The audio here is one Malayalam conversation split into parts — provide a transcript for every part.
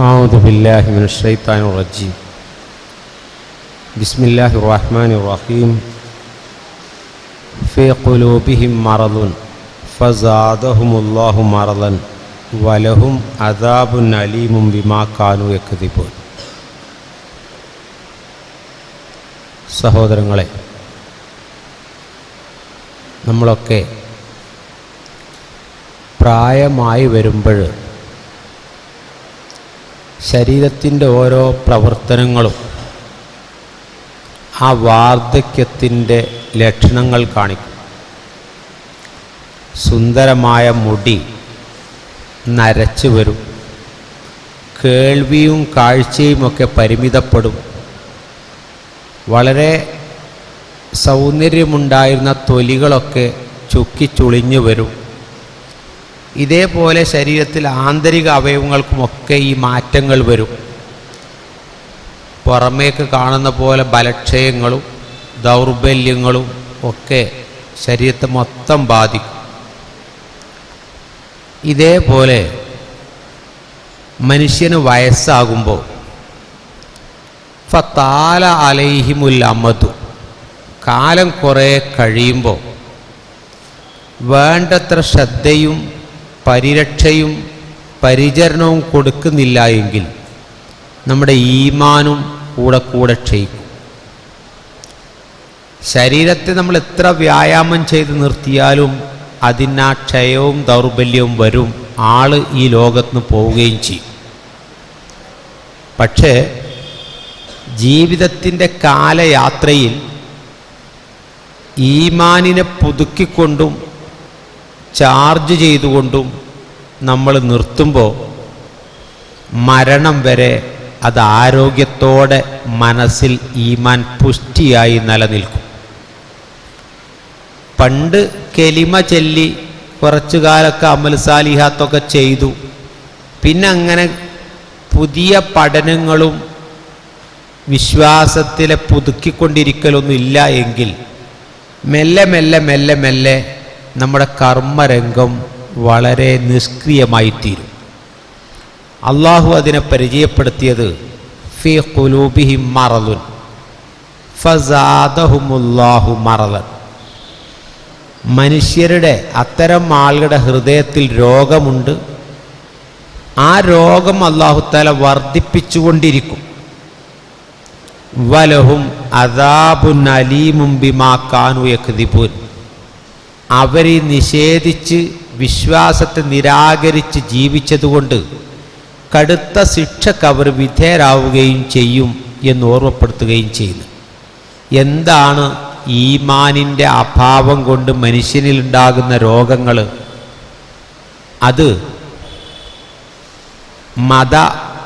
أعوذ بالله من الشيطان الرجيم بسم الله الرحمن الرحيم في قلوبهم مرض فزادهم الله مرضا ولهم عذاب أليم بما كانوا يكذبون സഹോദരങ്ങളെ നമ്മളൊക്കെ പ്രായമായി വരുമ്പോൾ ശരീരത്തിന്റെ ഓരോ പ്രവർത്തനങ്ങളും ആ വാർദ്ധക്യത്തിന്റെ ലക്ഷണങ്ങൾ കാണിക്കും. സുന്ദരമായ മുടി നരച്ചു വരും. കേൾവിയും കാഴ്ചയുമൊക്കെ പരിമിതപ്പെടും. വളരെ സൗന്ദര്യമുണ്ടായിരുന്ന തൊലികളൊക്കെ ചുക്കിച്ചുളിഞ്ഞു വരും. ഇതേപോലെ ശരീരത്തിൽ ആന്തരിക അവയവങ്ങൾക്കുമൊക്കെ ഈ മാറ്റങ്ങൾ വരും. പുറമേക്ക് കാണുന്ന പോലെ ബലക്ഷയങ്ങളും ദൗർബല്യങ്ങളും ഒക്കെ ശരീരത്തെ മൊത്തം ബാധിക്കും. ഇതേപോലെ മനുഷ്യന് വയസ്സാകുമ്പോൾ ഫത്താല അലൈഹിമുൽ അമതു കാലം കുറേ കഴിയുമ്പോൾ വേണ്ടത്ര ശ്രദ്ധയും പരിരക്ഷയും പരിചരണവും കൊടുക്കുന്നില്ല എങ്കിൽ നമ്മുടെ ഈമാനും കൂടെ കൂടെ ക്ഷയിക്കും. ശരീരത്തെ നമ്മൾ എത്ര വ്യായാമം ചെയ്ത് നിർത്തിയാലും അതിനാ ക്ഷയവും ദൗർബല്യവും വരും ആൾ ഈ ലോകത്ത് പോവുകയും ചെയ്യും. പക്ഷേ ജീവിതത്തിന്റെ കാലയാത്രയിൽ ഈമാനിനെ പുതുക്കിക്കൊണ്ടും ചാർജ് ചെയ്തുകൊണ്ടും നമ്മൾ നിർത്തുമ്പോൾ മരണം വരെ അത് ആരോഗ്യത്തോടെ മനസ്സിൽ ഈമാൻ പുഷ്ടിയായി നിലനിൽക്കും. പണ്ട് കെലിമ ചൊല്ലി കുറച്ചു കാലൊക്കെ അമൽ സാലിഹാത്തൊക്കെ ചെയ്തു. പിന്നെ അങ്ങനെ പുതിയ പഠനങ്ങളും വിശ്വാസത്തിലെ പുതുക്കിക്കൊണ്ടിരിക്കലൊന്നും ഇല്ല എങ്കിൽ മെല്ലെ മെല്ലെ മെല്ലെ മെല്ലെ നമ്മുടെ കർമ്മരംഗം വളരെ നിഷ്ക്രിയമായി തീരും അള്ളാഹു അതിനെ പരിചയപ്പെടുത്തിയത് ഫി കുലൂബിഹി മറലുൻ ഫസാദഹുമുല്ലാഹു മറലൻ മനുഷ്യരുടെ അത്തരം ആളുകളുടെ ഹൃദയത്തിൽ രോഗമുണ്ട്. ആ രോഗം അള്ളാഹുത്താല വർദ്ധിപ്പിച്ചുകൊണ്ടിരിക്കും. വലഹും അദാബുൻ അലീമും ബിമാ കാനു അവരെ നിഷേധിച്ച് വിശ്വാസത്തെ നിരാകരിച്ച് ജീവിച്ചതുകൊണ്ട് കടുത്ത ശിക്ഷക്ക് അവർ വിധേയരാവുകയും ചെയ്യും എന്ന് ഓർമ്മപ്പെടുത്തുകയും ചെയ്യുന്നു എന്താണ് ഈമാനിന്റെ അഭാവം കൊണ്ട് മനുഷ്യനിലുണ്ടാകുന്ന രോഗങ്ങൾ? അത് മത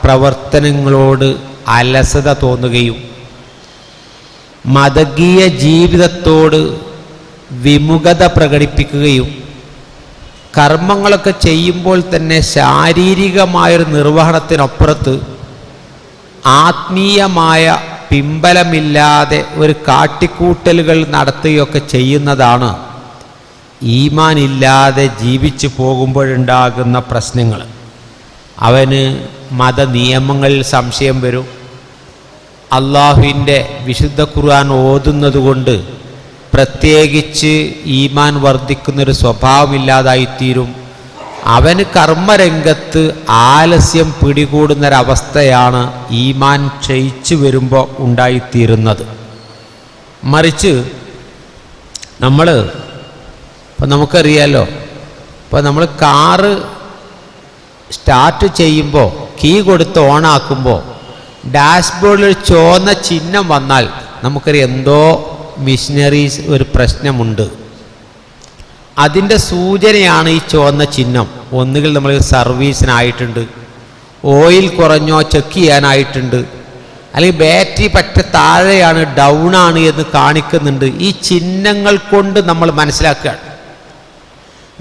പ്രവർത്തനങ്ങളോട് അലസത തോന്നുകയും മതകീയ ജീവിതത്തോട് വിമുഖത പ്രകടിപ്പിക്കുകയും കർമ്മങ്ങളൊക്കെ ചെയ്യുമ്പോൾ തന്നെ ശാരീരികമായൊരു നിർവഹണത്തിനപ്പുറത്ത് ആത്മീയമായ പിമ്പലമില്ലാതെ ഒരു കാട്ടിക്കൂട്ടലുകൾ നടത്തുകയൊക്കെ ചെയ്യുന്നതാണ് ഈമാനില്ലാതെ ജീവിച്ചു പോകുമ്പോഴുണ്ടാകുന്ന പ്രശ്നങ്ങൾ. അവന് മതനിയമങ്ങളിൽ സംശയം വരും. അള്ളാഹുവിന്റെ വിശുദ്ധ ഖുർആൻ ഓതുന്നതുകൊണ്ട് പ്രത്യേകിച്ച് ഈമാൻ വർദ്ധിക്കുന്നൊരു സ്വഭാവമില്ലാതായിത്തീരും. അവന് കർമ്മരംഗത്ത് ആലസ്യം പിടികൂടുന്നൊരവസ്ഥയാണ് ഈമാൻ ക്ഷയിച്ചു വരുമ്പോൾ ഉണ്ടായിത്തീരുന്നത്. മറിച്ച് നമ്മൾ ഇപ്പം നമുക്കറിയാലോ ഇപ്പം നമ്മൾ കാറ് സ്റ്റാർട്ട് ചെയ്യുമ്പോൾ കീ കൊടുത്ത് ഓണാക്കുമ്പോൾ ഡാഷ്ബോർഡിൽ ചുവന്ന ചിഹ്നം വന്നാൽ നമുക്കൊരു എന്തോ മിഷനറീസ് ഒരു പ്രശ്നമുണ്ട്. അതിന്റെ സൂചനയാണ് ഈ ചുവന്ന ചിഹ്നം. ഒന്നുകിൽ നമ്മൾ സർവീസിനായിട്ടുണ്ട് ഓയിൽ കുറഞ്ഞോ ചെക്ക് ചെയ്യാനായിട്ടുണ്ട് അല്ലെങ്കിൽ ബാറ്ററി പറ്റ താഴെയാണ് ഡൗൺ ആണ് എന്ന് കാണിക്കുന്നുണ്ട്. ഈ ചിഹ്നങ്ങൾ കൊണ്ട് നമ്മൾ മനസ്സിലാക്കുകയാണ്.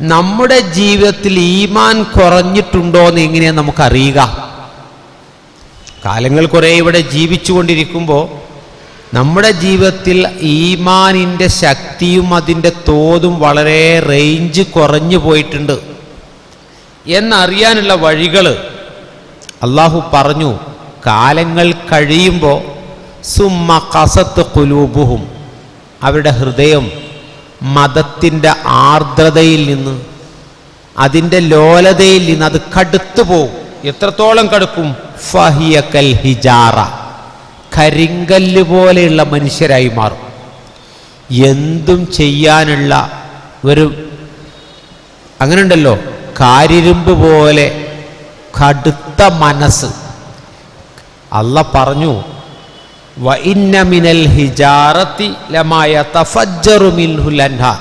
നമ്മുടെ ജീവിതത്തിൽ ഈമാൻ കുറഞ്ഞിട്ടുണ്ടോ എന്ന് എങ്ങനെയാണ് നമുക്കറിയുക? കാലങ്ങൾ കുറേ ഇവിടെ ജീവിച്ചുകൊണ്ടിരിക്കുമ്പോൾ നമ്മുടെ ജീവിതത്തിൽ ഈമാനിന്റെ ശക്തിയും അതിന്റെ തോതും വളരെ റേഞ്ച് കുറഞ്ഞു പോയിട്ടുണ്ട്. എന്നറിയാനുള്ള വഴികൾ അള്ളാഹു പറഞ്ഞു കാലങ്ങൾ കഴിയുമ്പോൾ സുമ്മ കസത്ത് കുലൂബുഹും അവരുടെ ഹൃദയം മതത്തിന്റെ ആർദ്രതയിൽ നിന്ന് അതിന്റെ ലോലതയിൽ നിന്ന് അത് കടുത്തു പോകും. എത്രത്തോളം കടുക്കും? ഫഹിയക്കൽ ഹിജാറ. കരിങ്കല്ല് പോലെയുള്ള മനുഷ്യരായി മാറും. എന്തും ചെയ്യാനുള്ള ഒരു അങ്ങനെ ഉണ്ടല്ലോ കാരിരുമ്പ് പോലെ കടുത്ത മനസ്സ്. അല്ല പറഞ്ഞു വഇന്ന മിനൽ ഹിജാറത്തി ലമായ തഫജ്ജറു മിൻഹുൽ അൻഹാർ.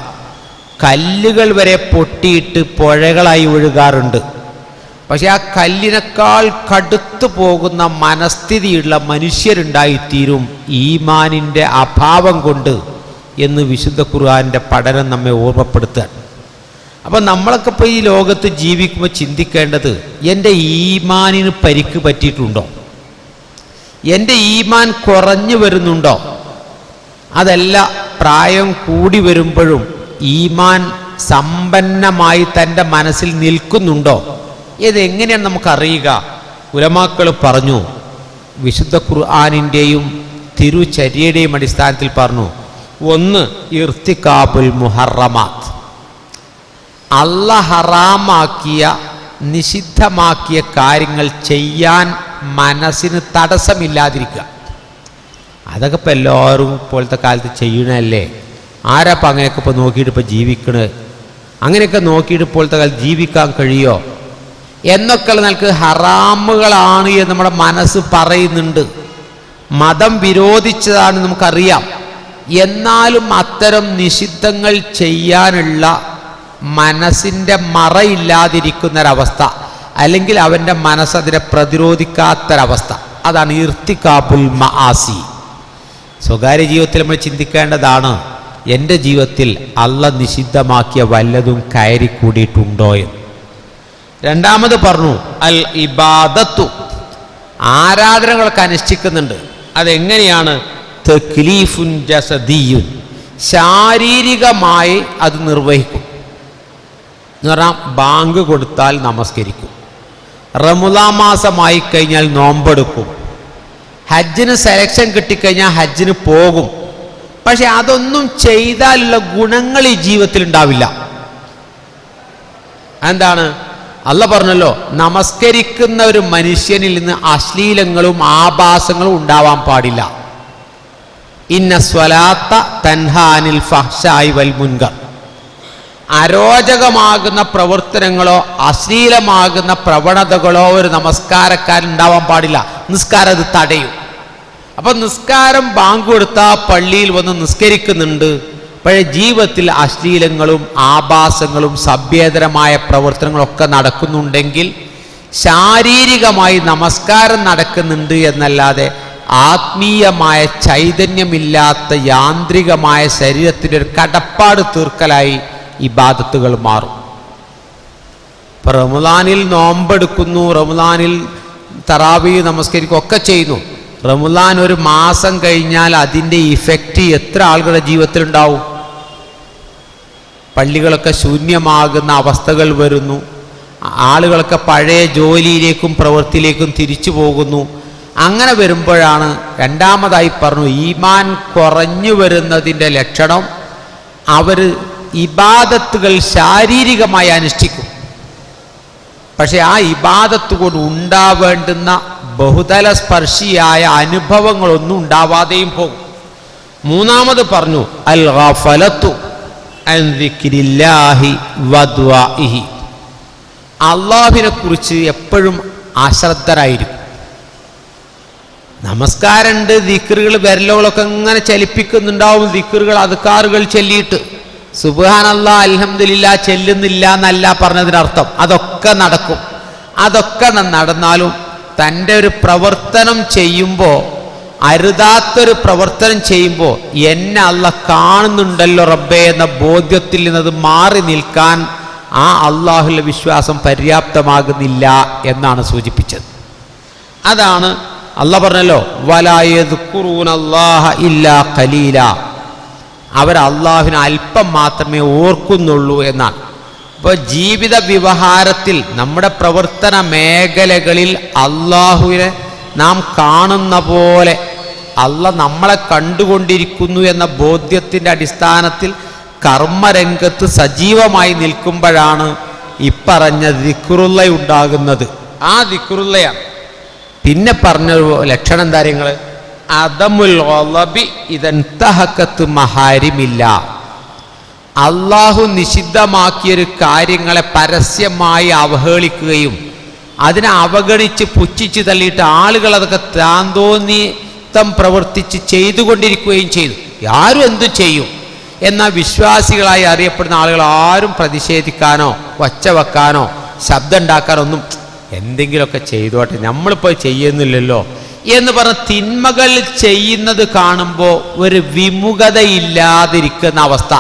കല്ലുകൾ വരെ പൊട്ടിയിട്ട് പുഴകളായി ഒഴുകാറുണ്ട്. പക്ഷെ ആ കല്ലിനേക്കാൾ കടുത്തു പോകുന്ന മനസ്ഥിതിയുള്ള മനുഷ്യരുണ്ടായിത്തീരും ഈമാനിന്റെ അഭാവം കൊണ്ട് എന്ന് വിശുദ്ധ ഖുർആാന്റെ പഠനം നമ്മെ ഓർമ്മപ്പെടുത്തുകയാണ് അപ്പം നമ്മളൊക്കെ ഇപ്പോൾ ഈ ലോകത്ത് ജീവിക്കുമ്പോൾ ചിന്തിക്കേണ്ടത് എന്റെ ഈമാനിന് പരിക്ക് പറ്റിയിട്ടുണ്ടോ? എന്റെ ഈമാൻ കുറഞ്ഞു വരുന്നുണ്ടോ? അതല്ല പ്രായം കൂടി വരുമ്പോഴും ഈമാൻ സമ്പന്നമായി തന്റെ മനസ്സിൽ നിൽക്കുന്നുണ്ടോ? ഇതെങ്ങനെയാണ് നമുക്കറിയുക. ഉലമാക്കൾ പറഞ്ഞു വിശുദ്ധ ഖുർആാനിന്റെയും തിരുചര്യയുടെയും അടിസ്ഥാനത്തിൽ പറഞ്ഞു ഒന്ന് ഇർത്തിക്കാബുൽ മുഹറമാത്ത്. അള്ള ഹറാമാക്കിയ നിഷിദ്ധമാക്കിയ കാര്യങ്ങൾ ചെയ്യാൻ മനസ്സിന് തടസ്സമില്ലാതിരിക്കുക. അതൊക്കെ ഇപ്പോൾ എല്ലാവരും ഇപ്പോഴത്തെ കാലത്ത് ചെയ്യണല്ലേ ആരാപ്പം അങ്ങനെയൊക്കെ ഇപ്പോൾ നോക്കിയിട്ട് ഇപ്പോൾ ജീവിക്കണത് അങ്ങനെയൊക്കെ നോക്കിയിട്ട് ഇപ്പോഴത്തെ കാലത്ത് ജീവിക്കാൻ കഴിയോ? എന്നൊക്കെയുള്ള നിലയ്ക്ക് ഹറാമുകളാണ് എന്ന് നമ്മുടെ മനസ്സ് പറയുന്നുണ്ട്. മതം വിരോധിച്ചതാണ് നമുക്കറിയാം. എന്നാലും അത്തരം നിഷിദ്ധങ്ങൾ ചെയ്യാനുള്ള മനസ്സിന്റെ മറയില്ലാതിരിക്കുന്നൊരവസ്ഥ. അല്ലെങ്കിൽ അവന്റെ മനസ്സ് അതിനെ പ്രതിരോധിക്കാത്തൊരവസ്ഥ. അതാണ് ഇർത്തിക്കാബുൽ മആസി. സ്വകാര്യ ജീവിതത്തിൽ നമ്മൾ ചിന്തിക്കേണ്ടതാണ് എന്റെ ജീവിതത്തിൽ അള്ള നിഷിദ്ധമാക്കിയ വല്ലതും കയറി കൂടിയിട്ടുണ്ടോ എന്ന്. രണ്ടാമത് പറഞ്ഞു അൽ ഇബാദത്തു. ആരാധനകളൊക്കെ അനുഷ്ഠിക്കുന്നുണ്ട്. അതെങ്ങനെയാണ്? തെക്ലീഫുൻ ജസദീയുൻ. ശാരീരികമായി അത് നിർവഹിക്കും. എന്ന് പറഞ്ഞാൽ ബാങ്ക് കൊടുത്താൽ നമസ്കരിക്കും. റമുലാ മാസമായി കഴിഞ്ഞാൽ നോമ്പെടുക്കും. ഹജ്ജിന് സെലക്ഷൻ കിട്ടിക്കഴിഞ്ഞാൽ ഹജ്ജിന് പോകും. പക്ഷെ അതൊന്നും ചെയ്താലുള്ള ഗുണങ്ങൾ ഈ ജീവിതത്തിൽ ഉണ്ടാവില്ല. എന്താണ്? അല്ല പറഞ്ഞല്ലോ നമസ്കരിക്കുന്ന ഒരു മനുഷ്യനിൽ നിന്ന് അശ്ലീലങ്ങളും ആഭാസങ്ങളും ഉണ്ടാവാൻ പാടില്ല. ഇന്ന സ്വലാത്ത തൻഹാനിൽ ഫഹ്ഷായി വൽ മുൻകർ. അരോചകമാകുന്ന പ്രവർത്തനങ്ങളോ അശ്ലീലമാകുന്ന പ്രവണതകളോ ഒരു നമസ്കാരക്കാരൻ ഉണ്ടാവാൻ പാടില്ല. നിസ്കാരം അത് തടയും. അപ്പം നിസ്കാരം ബാങ്ക് കൊടുത്താൽ പള്ളിയിൽ വന്ന് നിസ്കരിക്കുന്നുണ്ട്. പഴയ ജീവിതത്തിൽ അശ്ലീലങ്ങളും ആഭാസങ്ങളും സഭ്യേതരമായ പ്രവർത്തനങ്ങളൊക്കെ നടക്കുന്നുണ്ടെങ്കിൽ ശാരീരികമായി നമസ്കാരം നടക്കുന്നുണ്ട് എന്നല്ലാതെ ആത്മീയമായ ചൈതന്യമില്ലാത്ത യാന്ത്രികമായ ശരീരത്തിന്റെ ഒരു കടപ്പാട് തീർക്കലായി ഇബാദത്തുകൾ മാറും. ഇപ്പം റമുദാനിൽ നോമ്പെടുക്കുന്നു റമുദാനിൽ തറാവി നമസ്കരിക്കും ഒക്കെ ചെയ്യുന്നു. റമുദാൻ ഒരു മാസം കഴിഞ്ഞാൽ അതിന്റെ ഇഫക്റ്റ് എത്ര ആളുകളുടെ ജീവിതത്തിലുണ്ടാവും? പള്ളികളൊക്കെ ശൂന്യമാകുന്ന അവസ്ഥകൾ വരുന്നു. ആളുകളൊക്കെ പഴയ ജോലിയിലേക്കും പ്രവൃത്തിയിലേക്കും തിരിച്ചു പോകുന്നു. അങ്ങനെ വരുമ്പോഴാണ് രണ്ടാമതായി പറഞ്ഞു ഈമാൻ കുറഞ്ഞു വരുന്നതിന്റെ ലക്ഷണം അവർ ഇബാദത്തുകൾ ശാരീരികമായി അനുഷ്ഠിക്കും. പക്ഷേ ആ ഇബാദത്ത് കൊണ്ട് ഉണ്ടാവേണ്ടുന്ന ബഹുതല സ്പർശിയായ അനുഭവങ്ങളൊന്നും ഉണ്ടാവാതെയും പോകും. മൂന്നാമത് പറഞ്ഞു അൽ ഗഫലത്തു. അള്ളാഹിനെ കുറിച്ച് എപ്പോഴും അശ്രദ്ധരായിരിക്കും. നമസ്കാരമുണ്ട് ദിക്കറുകൾ വിരലുകളൊക്കെ ഇങ്ങനെ ചലിപ്പിക്കുന്നുണ്ടാവും ദിക്കറുകൾ അതുക്കാറുകൾ ചൊല്ലിയിട്ട്. സുബാനല്ല അലഹമില്ല ചെല്ലുന്നില്ല എന്നല്ല പറഞ്ഞതിനർത്ഥം. അതൊക്കെ നടക്കും. അതൊക്കെ നടന്നാലും തന്റെ ഒരു പ്രവർത്തനം ചെയ്യുമ്പോൾ അരുതാത്തൊരു പ്രവർത്തനം ചെയ്യുമ്പോൾ എന്നെ അല്ല കാണുന്നുണ്ടല്ലോ റബ്ബേ എന്ന ബോധ്യത്തിൽ നിന്നത് മാറി നിൽക്കാൻ ആ അള്ളാഹുലെ വിശ്വാസം പര്യാപ്തമാകുന്നില്ല എന്നാണ് സൂചിപ്പിച്ചത്. അതാണ് അല്ല പറഞ്ഞല്ലോ കലീല അവർ അള്ളാഹുവിനെ അല്പം മാത്രമേ ഓർക്കുന്നുള്ളൂ എന്നാണ്. ഇപ്പോൾ ജീവിത വ്യവഹാരത്തിൽ നമ്മുടെ പ്രവർത്തന മേഖലകളിൽ അള്ളാഹുവിനെ നാം കാണുന്ന പോലെ അല്ല നമ്മളെ കണ്ടുകൊണ്ടിരിക്കുന്നു എന്ന ബോധ്യത്തിന്റെ അടിസ്ഥാനത്തിൽ കർമ്മരംഗത്ത് സജീവമായി നിൽക്കുമ്പോഴാണ് ഇപ്പറഞ്ഞ ദിക്റുള്ള ഉണ്ടാകുന്നത്. ആ ദിക്റുള്ളയാണ്. പിന്നെ പറഞ്ഞ ലക്ഷണം എന്താ നിങ്ങൾ അതമുൽ ഒലബി ഇതൻ തഹക്കത്ത് മഹാരിമില്ല. അള്ളാഹു നിഷിദ്ധമാക്കിയൊരു കാര്യങ്ങളെ പരസ്യമായി അവഹേളിക്കുകയും അതിനെ അവഗണിച്ച് പുച്ഛിച്ച് തള്ളിയിട്ട് ആളുകൾ അതൊക്കെ താന്തോന്നിത്തം പ്രവർത്തിച്ച് ചെയ്തുകൊണ്ടിരിക്കുകയും ചെയ്തു. ആരും എന്തു ചെയ്യും? എന്നാൽ വിശ്വാസികളായി അറിയപ്പെടുന്ന ആളുകൾ ആരും പ്രതിഷേധിക്കാനോ ഒച്ച വെക്കാനോ ശബ്ദം ഉണ്ടാക്കാനോ ഒന്നും എന്തെങ്കിലുമൊക്കെ ചെയ്തോട്ടെ. നമ്മളിപ്പോൾ ചെയ്യുന്നില്ലല്ലോ. എന്ന് പറഞ്ഞ തിന്മകൾ ചെയ്യുന്നത് കാണുമ്പോൾ ഒരു വിമുഖതയില്ലാതിരിക്കുന്ന അവസ്ഥ.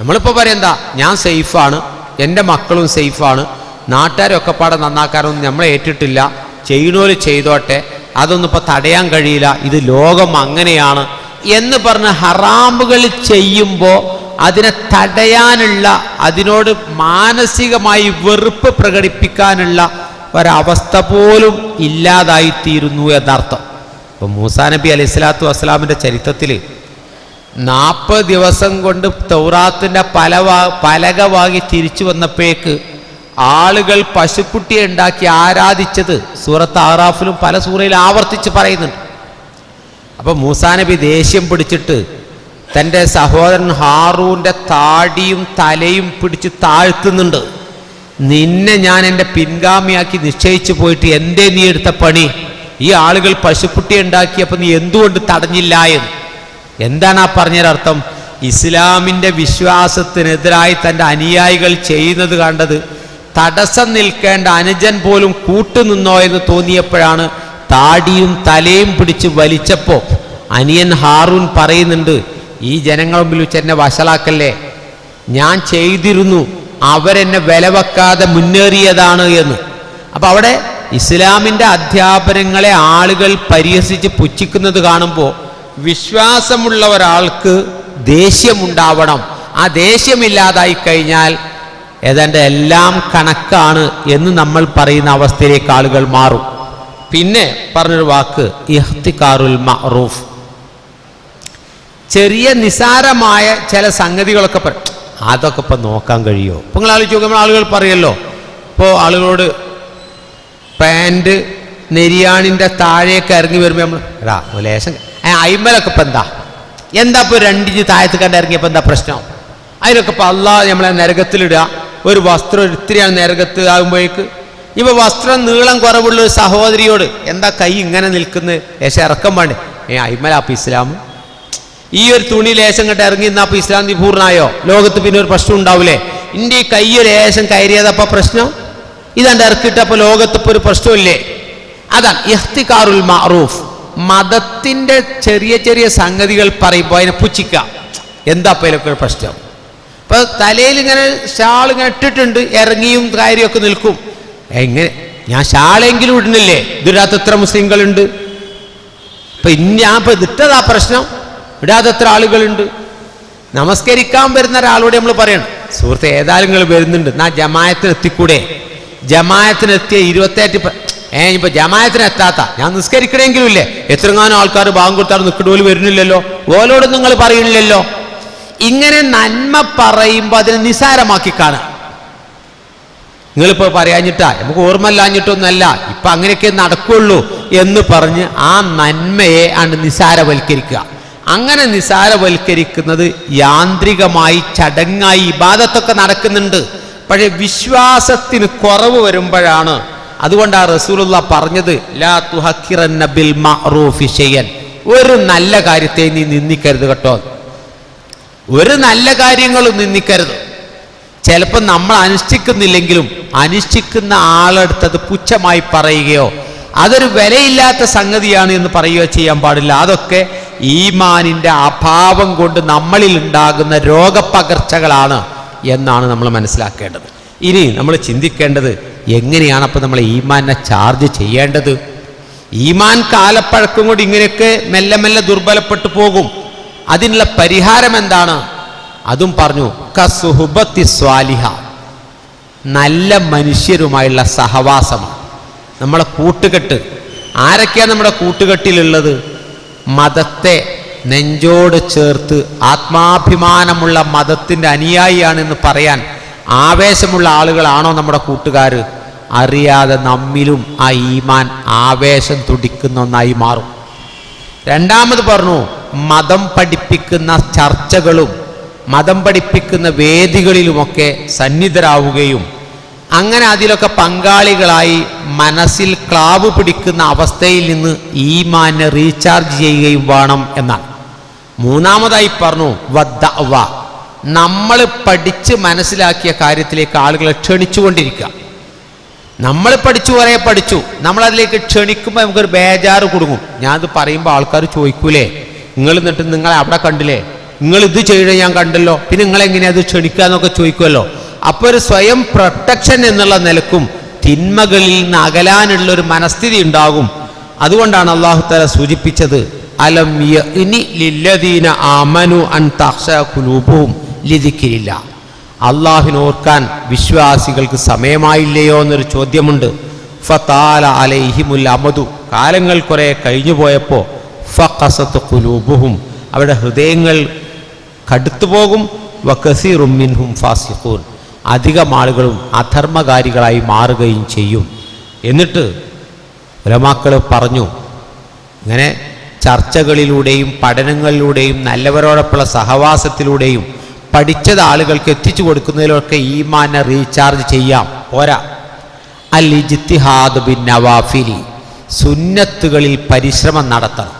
നമ്മളിപ്പോൾ പറയെന്താ ഞാൻ സേഫാണ്. എന്റെ മക്കളും സേഫാണ്. നാട്ടുകാരൊക്കെ പാടെ നന്നാക്കാനൊന്നും നമ്മളെ ഏറ്റിട്ടില്ല. ചെയ്യണോൽ ചെയ്തോട്ടെ. അതൊന്നും ഇപ്പോൾ തടയാൻ കഴിയില്ല. ഇത് ലോകം അങ്ങനെയാണ്. എന്ന് പറഞ്ഞ് ഹറാമുകൾ ചെയ്യുമ്പോൾ അതിനെ തടയാനുള്ള അതിനോട് മാനസികമായി വെറുപ്പ് പ്രകടിപ്പിക്കാനുള്ള ഒരവസ്ഥ പോലും ഇല്ലാതായിത്തീരുന്നു എന്നർത്ഥം. ഇപ്പം മൂസാ നബി അലൈഹി സ്വലാത്തു വസ്സലാമിന്റെ ചരിത്രത്തിൽ നാൽപ്പത് ദിവസം കൊണ്ട് തൗറാത്തിന്റെ പല പലക വാങ്ങി തിരിച്ചു വന്നപ്പോഴേക്ക് ആളുകൾ പശുക്കുട്ടിയെ ഉണ്ടാക്കി ആരാധിച്ചത് സൂറത്ത് ആറാഫിലും പല സൂറയിലും ആവർത്തിച്ച് പറയുന്നുണ്ട്. അപ്പം മൂസാനബി ദേഷ്യം പിടിച്ചിട്ട് തന്റെ സഹോദരൻ ഹാറൂന്റെ താടിയും തലയും പിടിച്ച് താഴ്ത്തുന്നുണ്ട്. നിന്നെ ഞാൻ എന്റെ പിൻഗാമിയാക്കി നിശ്ചയിച്ചു പോയിട്ട് എന്റെ നീ എടുത്ത പണി? ഈ ആളുകൾ പശുക്കുട്ടിയെ ഉണ്ടാക്കിയപ്പോൾ നീ എന്തുകൊണ്ട് തടഞ്ഞില്ല എന്ന്. എന്താണ് ആ പറഞ്ഞൊരർത്ഥം ഇസ്ലാമിന്റെ വിശ്വാസത്തിനെതിരായി തന്റെ അനുയായികൾ ചെയ്യുന്നത് കണ്ടത് തടസ്സം നിൽക്കേണ്ട അനുജൻ പോലും കൂട്ടുനിന്നോ എന്ന് തോന്നിയപ്പോഴാണ് താടിയും തലയും പിടിച്ച് വലിച്ചപ്പോൾ അനിയൻ ഹാറൂൻ പറയുന്നുണ്ട് ഈ ജനങ്ങൾ മുമ്പിൽ വെച്ച് എന്നെ വഷളാക്കല്ലേ? ഞാൻ ചെയ്തിരുന്നു അവരെന്നെ വില വെക്കാതെ മുന്നേറിയതാണ് എന്ന്. അപ്പം അവിടെ ഇസ്ലാമിന്റെ അധ്യാപനങ്ങളെ ആളുകൾ പരിഹസിച്ച് പുച്ഛിക്കുന്നത് കാണുമ്പോൾ വിശ്വാസമുള്ള ഒരാൾക്ക് ദേഷ്യമുണ്ടാവണം. ആ ദേഷ്യമില്ലാതായി കഴിഞ്ഞാൽ ഏതാണ്ട് എല്ലാം കണക്കാണ് എന്ന് നമ്മൾ പറയുന്ന അവസ്ഥയിലേക്ക് ആളുകൾ മാറും. പിന്നെ പറഞ്ഞൊരു വാക്ക് ഇഹ്തിക്കാറുൽ മറൂഫ് ചെറിയ നിസാരമായ ചില സംഗതികളൊക്കെ അതൊക്കെ ഇപ്പം നോക്കാൻ കഴിയുമോ ഇപ്പം നിങ്ങൾ ആലോചിച്ച് നോക്കുമ്പോൾ ആളുകൾ പറയല്ലോ. ഇപ്പോൾ ആളുകളോട് പാന്റ് നെരിയാണിന്റെ താഴേക്ക് ഇറങ്ങി വരുമ്പോൾ നമ്മൾ എടാ ലേശം അയിമലൊക്കെ ഇപ്പം എന്താ? എന്താ ഇപ്പോൾ രണ്ടിഞ്ച് താഴത്ത് കണ്ട് ഇറങ്ങിയപ്പോൾ എന്താ പ്രശ്നം? അതിനൊക്കെ ഇപ്പം അള്ളാഹ് നമ്മളെ നരകത്തിലിടുക. ഒരു വസ്ത്രം ഒരിത്തിരിയാണ് നരകത്ത് ആകുമ്പോഴേക്ക്. ഇപ്പൊ വസ്ത്രം നീളം കുറവുള്ള ഒരു സഹോദരിയോട് എന്താ കൈ ഇങ്ങനെ നിൽക്കുന്നത് ലേശം ഇറക്കം വേണ്ടേ ഏ അയ്മല അപ്പം ഇസ്ലാം ഈ ഒരു തുണി ലേശം കണ്ട് ഇറങ്ങി ഇന്നാ അപ്പൊ ഇസ്ലാം നിപൂർണായോ ലോകത്ത് പിന്നെ ഒരു പ്രശ്നം ഉണ്ടാവൂലേ? ഇന്റെ ഈ കൈ ലേശം കയറിയതപ്പോ പ്രശ്നം? ഇതാണ്ട് ഇറക്കിട്ടപ്പോ ലോകത്ത് ഇപ്പൊ ഒരു പ്രശ്നമില്ലേ അതാണ് ഇഹ്തികാറുൽ മാറൂഫ് മതത്തിന്റെ ചെറിയ ചെറിയ സംഗതികൾ പറയുമ്പോൾ അതിനെ പുച്ഛിക്കാം. എന്താ അപ്പൊ ഇതിലൊക്കെ ഒരു പ്രശ്നം? ഇപ്പൊ തലയിൽ ഇങ്ങനെ ഷാൾ ഇങ്ങനെ ഇട്ടിട്ടുണ്ട് ഇറങ്ങിയും കാര്യമൊക്കെ നിൽക്കും. എങ്ങനെ? ഞാൻ ഷാളെങ്കിലും ഇടുന്നില്ലേ? ഇതിടാത്ത എത്ര മുസ്ലിങ്ങളുണ്ട്. അപ്പൊ ഇനി ഞാൻ ഇപ്പൊ ഇട്ടതാ പ്രശ്നം. ഇടാതെ എത്ര ആളുകളുണ്ട്. നമസ്കരിക്കാൻ വരുന്ന ഒരാളോട് നമ്മൾ പറയണം സുഹൃത്തെ ഏതായാലും നിങ്ങൾ വരുന്നുണ്ട്. എന്നാ ജമായത്തിന് എത്തിക്കൂടെ? ജമായത്തിന് എത്തിയ ഇരുപത്തേറ്റ് ഏ ഇപ്പൊ ജമായത്തിന് എത്താത്ത. ഞാൻ നിസ്കരിക്കണമെങ്കിലും ഇല്ലേ എത്രങ്ങാനും ആൾക്കാർ ഭാഗം കൊടുത്താൽ നിൽക്കണോൽ വരുന്നില്ലല്ലോ. ഓലോട് നിങ്ങൾ പറയുന്നില്ലല്ലോ ഇങ്ങനെ നന്മ പറയുമ്പോൾ അതിനെ നിസാരമാക്കി കാണുക നിങ്ങളിപ്പോൾ പറയാഞ്ഞിട്ടാ നമുക്ക് ഓർമ്മല്ലാഞ്ഞിട്ടൊന്നല്ല ഇപ്പൊ അങ്ങനെയൊക്കെ നടക്കുള്ളൂ എന്ന് പറഞ്ഞ് ആ നന്മയെ ആണ് നിസാരവൽക്കരിക്കുക. അങ്ങനെ നിസാരവൽക്കരിക്കുന്നത് യാന്ത്രികമായി ചടങ്ങായി ഇബാദത്തൊക്കെ നടക്കുന്നുണ്ട്. പക്ഷേ വിശ്വാസത്തിന് കുറവ് വരുമ്പോഴാണ്. അതുകൊണ്ടാണ് റസൂലുള്ള പറഞ്ഞത് ലാ മഅറൂഫി ഒരു നല്ല കാര്യത്തെ നീ നിന്ദിക്കരുത് കേട്ടോ. ഒരു നല്ല കാര്യങ്ങളും നിന്ദിക്കരുത് ചിലപ്പോൾ നമ്മൾ അനുഷ്ഠിക്കുന്നില്ലെങ്കിലും അനുഷ്ഠിക്കുന്ന ആളെടുത്തത് പുച്ഛമായി പറയുകയോ അതൊരു വിലയില്ലാത്ത സംഗതിയാണ് എന്ന് പറയുകയോ ചെയ്യാൻ പാടില്ല. അതൊക്കെ ഈമാനിന്റെ അഭാവം കൊണ്ട് നമ്മളിൽ ഉണ്ടാകുന്ന രോഗപകർച്ചകളാണ് എന്നാണ് നമ്മൾ മനസ്സിലാക്കേണ്ടത്. ഇനി നമ്മൾ ചിന്തിക്കേണ്ടത് എങ്ങനെയാണ് അപ്പോൾ നമ്മൾ ഈമാനെ ചാർജ് ചെയ്യേണ്ടത്? ഈമാൻ കാലപ്പഴക്കം കൊണ്ട് ഇങ്ങനെയൊക്കെ മെല്ലെ മെല്ലെ ദുർബലപ്പെട്ടു പോകും. അതിനുള്ള പരിഹാരം എന്താണ്? അതും പറഞ്ഞു കസുഹുബത്തി സ്വാലിഹ. നല്ല മനുഷ്യരുമായുള്ള സഹവാസമാണ്. നമ്മളെ കൂട്ടുകെട്ട്. ആരൊക്കെയാണ് നമ്മുടെ കൂട്ടുകെട്ടിലുള്ളത്? മതത്തെ നെഞ്ചോട് ചേർത്ത് ആത്മാഭിമാനമുള്ള മതത്തിന്റെ അനുയായിയാണെന്ന് പറയാൻ ആവേശമുള്ള ആളുകളാണോ നമ്മുടെ കൂട്ടുകാർ അറിയാതെ നമ്മിലും ആ ഈമാൻ ആവേശം തുടിക്കുന്ന ഒന്നായി മാറും. രണ്ടാമത് പറഞ്ഞു മതം പഠിപ്പിക്കുന്ന ചർച്ചകളും മതം പഠിപ്പിക്കുന്ന വേദികളിലുമൊക്കെ സന്നിധരാവുകയും അങ്ങനെ അതിലൊക്കെ പങ്കാളികളായി മനസ്സിൽ ക്ലാവ് പിടിക്കുന്ന അവസ്ഥയിൽ നിന്ന് ഈമാനെ റീചാർജ് ചെയ്യുകയും വേണം എന്നാണ്. മൂന്നാമതായി പറഞ്ഞു വദ്ദ നമ്മൾ പഠിച്ച് മനസ്സിലാക്കിയ കാര്യത്തിലേക്ക് ആളുകളെ ക്ഷണിച്ചുകൊണ്ടിരിക്കുക. നമ്മൾ പഠിച്ചു കുറേ പഠിച്ചു. നമ്മൾ അതിലേക്ക് ക്ഷണിക്കുമ്പോൾ നമുക്കൊരു ബേജാറ് കൊടുങ്ങും. ഞാനത് പറയുമ്പോൾ ആൾക്കാർ ചോദിക്കൂലേ? നിങ്ങൾ എന്നിട്ട് നിങ്ങളെ അവിടെ കണ്ടില്ലേ? നിങ്ങൾ ഇത് ചെയ്യണേ ഞാൻ കണ്ടല്ലോ. പിന്നെ നിങ്ങൾ എങ്ങനെയാ അത് ക്ഷണിക്കുക എന്നൊക്കെ ചോദിക്കുമല്ലോ അപ്പോൾ ഒരു സ്വയം പ്രൊട്ടക്ഷൻ എന്നുള്ള നിലക്കും തിന്മകളിൽ നിന്ന് അകലാനുള്ള ഒരു മനസ്ഥിതി ഉണ്ടാകും. അതുകൊണ്ടാണ് അള്ളാഹു തല സൂചിപ്പിച്ചത് അലം ഇനി ലില്ലദീന ആമനു അൻ തക്ഷ കുലൂപവും ലിതിക്കില്ല അള്ളാഹിനോർക്കാൻ വിശ്വാസികൾക്ക് സമയമായില്ലയോ എന്നൊരു ചോദ്യമുണ്ട്. ഫത്താല അലൈഹിമുൽ അമതു കാലങ്ങൾ കുറെ കഴിഞ്ഞു പോയപ്പോൾ ഫസത്ത് കുലൂബുഹും അവരുടെ ഹൃദയങ്ങൾ കടുത്തുപോകും പോകും. മിൻഹും ഫാസിഖൂൻ. അധികം ആളുകളും അധർമ്മകാരികളായി മാറുകയും ചെയ്യും. എന്നിട്ട് ഉലമാക്കൾ പറഞ്ഞു ഇങ്ങനെ ചർച്ചകളിലൂടെയും പഠനങ്ങളിലൂടെയും നല്ലവരോടൊപ്പമുള്ള സഹവാസത്തിലൂടെയും പഠിച്ചത് ആളുകൾക്ക് എത്തിച്ചു കൊടുക്കുന്നതിലൊക്കെ ഈമാനെ റീചാർജ് ചെയ്യാം. പോരാ. അൽ ഇജിത്തിഹാദ് ബിൻ നവാഫിലി സുന്നത്തുകളിൽ പരിശ്രമം നടത്തണം.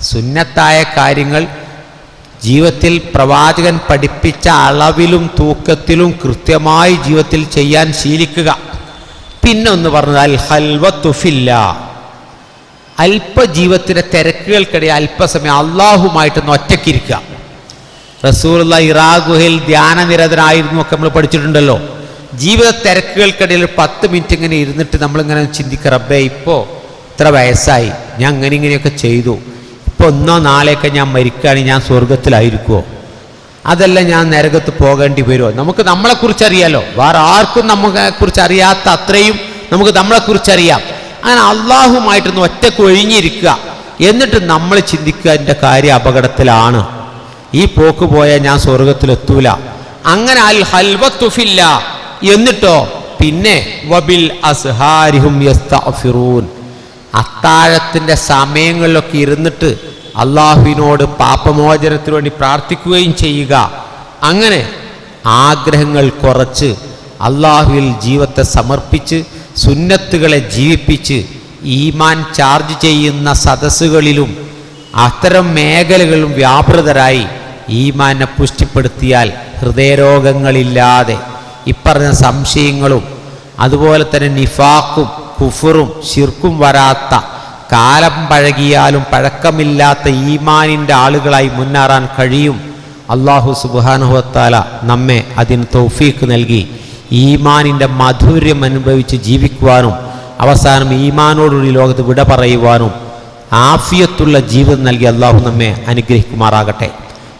സുന്നത്തായ കാര്യങ്ങൾ ജീവിതത്തിൽ പ്രവാചകൻ പഠിപ്പിച്ച അളവിലും തൂക്കത്തിലും കൃത്യമായി ജീവിതത്തിൽ ചെയ്യാൻ ശീലിക്കുക. പിന്നെ ഒന്ന് പറഞ്ഞത് അൽ ഹൽവത്തുഫില്ല അല്പ ജീവിതത്തിന്റെ തിരക്കുകൾക്കിടെ അല്പസമയം അള്ളാഹുമായിട്ടൊന്ന് ഒറ്റയ്ക്കിരിക്കുക. റസൂലുള്ള ഇറാ ഗുഹയിൽ ധ്യാനനിരതനായിരുന്നു ഒക്കെ നമ്മൾ പഠിച്ചിട്ടുണ്ടല്ലോ. ജീവിത തിരക്കുകൾക്കിടയിൽ പത്ത് മിനിറ്റ് ഇങ്ങനെ ഇരുന്നിട്ട് നമ്മളിങ്ങനെ ചിന്തിക്കുക റബ്ബേ ഇപ്പോൾ ഇത്ര വയസ്സായി. ഞാൻ അങ്ങനെ ഇങ്ങനെയൊക്കെ ചെയ്തു. ഇപ്പോൾ ഒന്നോ നാളെയൊക്കെ ഞാൻ മരിക്കുകയാണെങ്കിൽ ഞാൻ സ്വർഗത്തിലായിരിക്കുമോ അതല്ല ഞാൻ നരകത്ത് പോകേണ്ടി വരുമോ നമുക്ക് നമ്മളെക്കുറിച്ച് അറിയാലോ വേറെ ആർക്കും നമ്മളെക്കുറിച്ച് അറിയാത്ത അത്രയും നമുക്ക് നമ്മളെക്കുറിച്ച് അറിയാം അങ്ങനെ അള്ളാഹുമായിട്ടൊന്ന് ഒറ്റയ്ക്ക് ഒഴിഞ്ഞിരിക്കുക. എന്നിട്ട് നമ്മൾ ചിന്തിക്കുക എന്റെ കാര്യം അപകടത്തിലാണ്. ഈ പോക്ക് പോയാൽ ഞാൻ സ്വർഗത്തിലെത്തൂല അങ്ങനെ അൽ ഹൽവത്തുഫില്ല എന്നിട്ടോ? പിന്നെ വബിൽ അസ്ഹാരിഹും അത്താഴത്തിന്റെ സമയങ്ങളിലൊക്കെ ഇരുന്നിട്ട് അള്ളാഹുവിനോട് പാപമോചനത്തിന് വേണ്ടി പ്രാർത്ഥിക്കുകയും ചെയ്യുക. അങ്ങനെ ആഗ്രഹങ്ങൾ കുറച്ച് അള്ളാഹുവിൽ ജീവിതത്തെ സമർപ്പിച്ച് സുന്നത്തുകളെ ജീവിപ്പിച്ച് ഈമാൻ ചാർജ് ചെയ്യുന്ന സദസ്സുകളിലും അത്തരം മേഖലകളിലും വ്യാപൃതരായി. ഈമാനെ പുഷ്ടിപ്പെടുത്തിയാൽ ഹൃദയരോഗങ്ങളില്ലാതെ ഇപ്പറഞ്ഞ സംശയങ്ങളും അതുപോലെ തന്നെ നിഫാക്കും കുഫറും ശിർക്കും വരാത്ത കാലം പഴകിയാലും പഴക്കമില്ലാത്ത ഈമാനിന്റെ ആളുകളായി മുന്നേറാൻ കഴിയും. അള്ളാഹു സുബാനുഹത്താല നമ്മെ അതിന് തൗഫീക്ക് നൽകി. ഈമാനിന്റെ മാധുര്യം അനുഭവിച്ച് ജീവിക്കുവാനും അവസാനം ഈമാനോടുകൂടി ലോകത്ത് വിട പറയുവാനും ആഫിയത്തുള്ള ജീവിതം നൽകി അള്ളാഹു നമ്മെ അനുഗ്രഹിക്കുമാറാകട്ടെ.